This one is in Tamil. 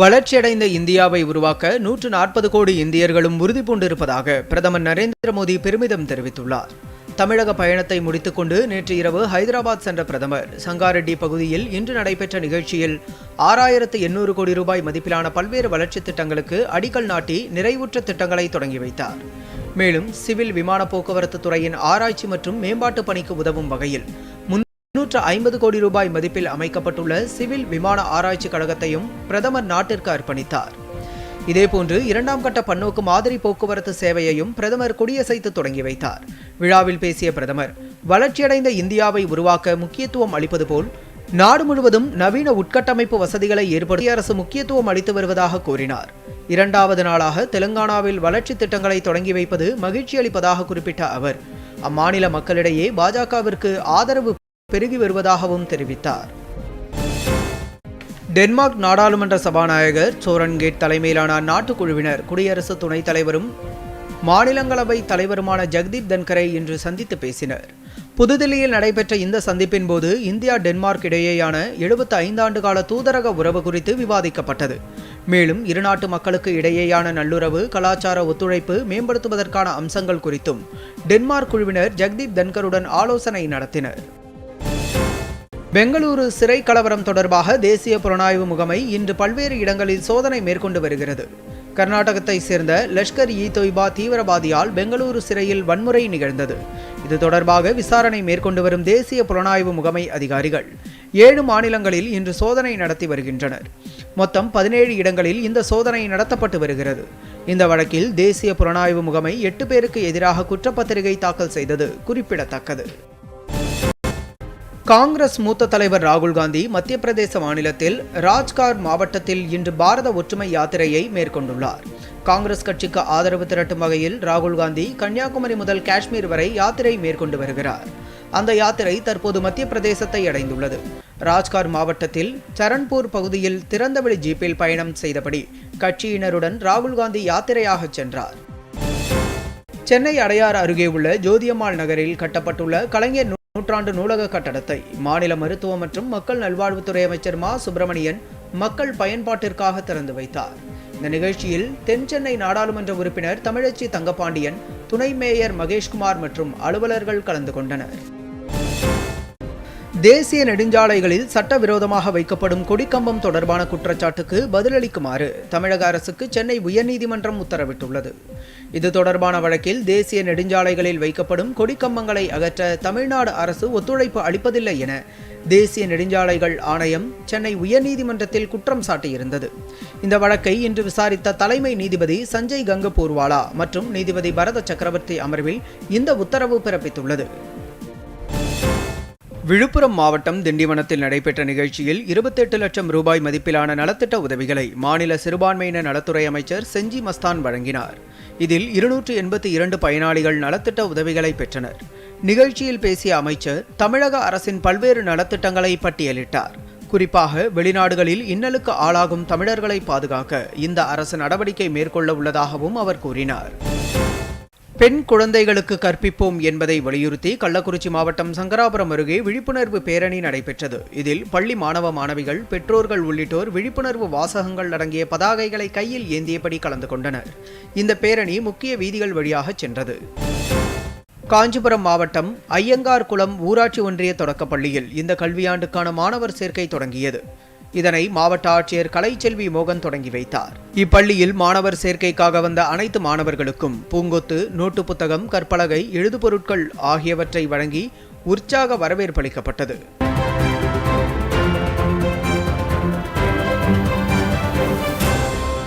வளர்ச்சியடைந்த இந்தியாவை உருவாக்க நூற்று நாற்பது கோடி இந்தியர்களும் உறுதி பூண்டிருப்பதாக பிரதமர் நரேந்திர மோடி பெருமிதம் தெரிவித்துள்ளார். தமிழக பயணத்தை முடித்துக்கொண்டு நேற்று இரவு ஹைதராபாத் சென்ற பிரதமர் சங்காரெட்டி பகுதியில் இன்று நடைபெற்ற நிகழ்ச்சியில் ஆறாயிரத்து எண்ணூறு கோடி ரூபாய் மதிப்பிலான பல்வேறு வளர்ச்சித் திட்டங்களுக்கு அடிக்கல் நாட்டி நிறைவுற்ற திட்டங்களை தொடங்கி வைத்தார். மேலும் சிவில் விமான போக்குவரத்து துறையின் ஆராய்ச்சி மற்றும் மேம்பாட்டு பணிக்கு உதவும் வகையில் முன்னூற்று ஐம்பது கோடி ரூபாய் மதிப்பில் அமைக்கப்பட்டுள்ள சிவில் விமான ஆராய்ச்சி கழகத்தையும் பிரதமர் நாட்டிற்கு அர்ப்பணித்தார். இதேபோன்று இரண்டாம் கட்ட பன்னோக்கு மாதிரி போக்குவரத்து சேவையையும் பிரதமர் கொடியசைத்து தொடங்கி வைத்தார். விழாவில் பேசிய பிரதமர் வளர்ச்சியடைந்த இந்தியாவை உருவாக்க முக்கியத்துவம் அளிப்பது போல் நாடு முழுவதும் நவீன உட்கட்டமைப்பு வசதிகளை ஏற்படுத்திய அரசு முக்கியத்துவம் அளித்து வருவதாக கூறினார். இரண்டாவது நாளாக தெலுங்கானாவில் வளர்ச்சி திட்டங்களை தொடங்கி வைப்பது மகிழ்ச்சி அளிப்பதாக குறிப்பிட்ட அவர் அம்மாநில மக்களிடையே பாஜகவிற்கு ஆதரவு பெருகி வருவதாகவும் தெரிவித்தார். டென்மார்க் நாடாளுமன்ற சபாநாயகர் சோரன்கேட் தலைமையிலான அந்நாட்டு குழுவினர் குடியரசு துணைத் தலைவரும் மாநிலங்களவை தலைவருமான ஜெகதீப் தன்கரை இன்று சந்தித்து பேசினர். புதுதில்லியில் நடைபெற்ற இந்த சந்திப்பின் போது இந்தியா டென்மார்க் இடையேயான எழுபத்தி ஐந்தாண்டு கால தூதரக உறவு குறித்து விவாதிக்கப்பட்டது. மேலும் இருநாட்டு மக்களுக்கு இடையேயான நல்லுறவு கலாச்சார ஒத்துழைப்பு மேம்படுத்துவதற்கான அம்சங்கள் குறித்தும் டென்மார்க் குழுவினர் ஜெகதீப் தன்கருடன் ஆலோசனை நடத்தினர். பெங்களூரு சிறை கலவரம் தொடர்பாக தேசிய புலனாய்வு முகமை இன்று பல்வேறு இடங்களில் சோதனை மேற்கொண்டு வருகிறது. கர்நாடகத்தை சேர்ந்த லஷ்கர் இ தொய்பா தீவிரவாதியால் பெங்களூரு சிறையில் வன்முறை நிகழ்ந்தது. இது தொடர்பாக விசாரணை மேற்கொண்டு வரும் தேசிய புலனாய்வு முகமை அதிகாரிகள் ஏழு மாநிலங்களில் இன்று சோதனை நடத்தி வருகின்றனர். மொத்தம் பதினேழு இடங்களில் இந்த சோதனை நடத்தப்பட்டு வருகிறது. இந்த வழக்கில் தேசிய புலனாய்வு முகமை எட்டு பேருக்கு எதிராக குற்றப்பத்திரிகை தாக்கல் செய்தது குறிப்பிடத்தக்கது. காங்கிரஸ் மூத்த தலைவர் ராகுல் காந்தி மத்திய பிரதேச மாநிலத்தில் ராஜ்கார் மாவட்டத்தில் இன்று பாரத ஒற்றுமை யாத்திரையை மேற்கொண்டுள்ளார். காங்கிரஸ் கட்சிக்கு ஆதரவு திரட்டும் வகையில் ராகுல் காந்தி கன்னியாகுமரி முதல் காஷ்மீர் வரை யாத்திரை மேற்கொண்டு வருகிறார். அந்த யாத்திரை தற்போது மத்திய பிரதேசத்தை அடைந்துள்ளது. ராஜ்கார் மாவட்டத்தில் சரண்பூர் பகுதியில் திறந்தவெளி ஜீப்பில் பயணம் செய்தபடி கட்சியினருடன் ராகுல் காந்தி யாத்திரையாக சென்றார். சென்னை அடையாறு அருகே உள்ள ஜோதியம்மாள் நகரில் கட்டப்பட்டுள்ள கலைஞர் நூற்றாண்டு நூலக கட்டடத்தை மாநில மருத்துவ மற்றும் மக்கள் நல்வாழ்வுத்துறை அமைச்சர் மா. சுப்பிரமணியன் மக்கள் பயன்பாட்டிற்காக திறந்து வைத்தார். இந்த நிகழ்ச்சியில் தென் சென்னை நாடாளுமன்ற உறுப்பினர் தமிழச்சி தங்கபாண்டியன் துணை மேயர் மகேஷ்குமார் மற்றும் அலுவலர்கள் கலந்து கொண்டனர். தேசிய நெடுஞ்சாலைகளில் சட்டவிரோதமாக வைக்கப்படும் கொடிக்கம்பம் தொடர்பான குற்றச்சாட்டுக்கு பதிலளிக்குமாறு தமிழக அரசுக்கு சென்னை உயர்நீதிமன்றம் உத்தரவிட்டுள்ளது. இது தொடர்பான வழக்கில் தேசிய நெடுஞ்சாலைகளில் வைக்கப்படும் கொடிக்கம்பங்களை அகற்ற தமிழ்நாடு அரசு ஒத்துழைப்பு அளிப்பதில்லை என தேசிய நெடுஞ்சாலைகள் ஆணையம் சென்னை உயர்நீதிமன்றத்தில் குற்றம் சாட்டியிருந்தது. இந்த வழக்கை இன்று விசாரித்த தலைமை நீதிபதி சஞ்சய் கங்கபூர்வாலா மற்றும் நீதிபதி பரத சக்கரவர்த்தி அமர்வில் இந்த உத்தரவு பிறப்பித்துள்ளது. விழுப்புரம் மாவட்டம் திண்டிவனத்தில் நடைபெற்ற நிகழ்ச்சியில் இருபத்தெட்டு லட்சம் ரூபாய் மதிப்பிலான நலத்திட்ட உதவிகளை மாநில சிறுபான்மையின நலத்துறை அமைச்சர் செஞ்சி மஸ்தான் வழங்கினார். இதில் இருநூற்று எண்பத்தி இரண்டு பயனாளிகள் நலத்திட்ட உதவிகளை பெற்றனர். நிகழ்ச்சியில் பேசிய அமைச்சர் தமிழக அரசின் பல்வேறு நலத்திட்டங்களை பட்டியலிட்டார். குறிப்பாக வெளிநாடுகளில் இன்னலுக்கு ஆளாகும் தமிழர்களை பாதுகாக்க இந்த அரசு நடவடிக்கை மேற்கொள்ள உள்ளதாகவும் அவர் கூறினார். பெண் குழந்தைகளுக்கு கற்பிப்போம் என்பதை வலியுறுத்தி கள்ளக்குறிச்சி மாவட்டம் சங்கராபுரம் அருகே விழிப்புணர்வு பேரணி நடைபெற்றது. இதில் பள்ளி மாணவ மாணவிகள் பெற்றோர்கள் உள்ளிட்டோர் விழிப்புணர்வு வாசகங்கள் அடங்கிய பதாகைகளை கையில் ஏந்தியபடி கலந்து கொண்டனர். இந்த பேரணி முக்கிய வீதிகள் வழியாக சென்றது. காஞ்சிபுரம் மாவட்டம் ஐயங்கார்குளம் ஊராட்சி ஒன்றிய தொடக்கப்பள்ளியில் இந்த கல்வியாண்டுக்கான மாணவர் சேர்க்கை தொடங்கியது. இதனை மாவட்ட ஆட்சியர் கலைச்செல்வி மோகன் தொடங்கி வைத்தார். இப்பள்ளியில் மாணவர் சேர்க்கைக்காக வந்த அனைத்து மாணவர்களுக்கும் பூங்கொத்து நோட்டு புத்தகம் கற்பலகை எழுதுபொருட்கள் ஆகியவற்றை வழங்கி உற்சாக வரவேற்பளிக்கப்பட்டது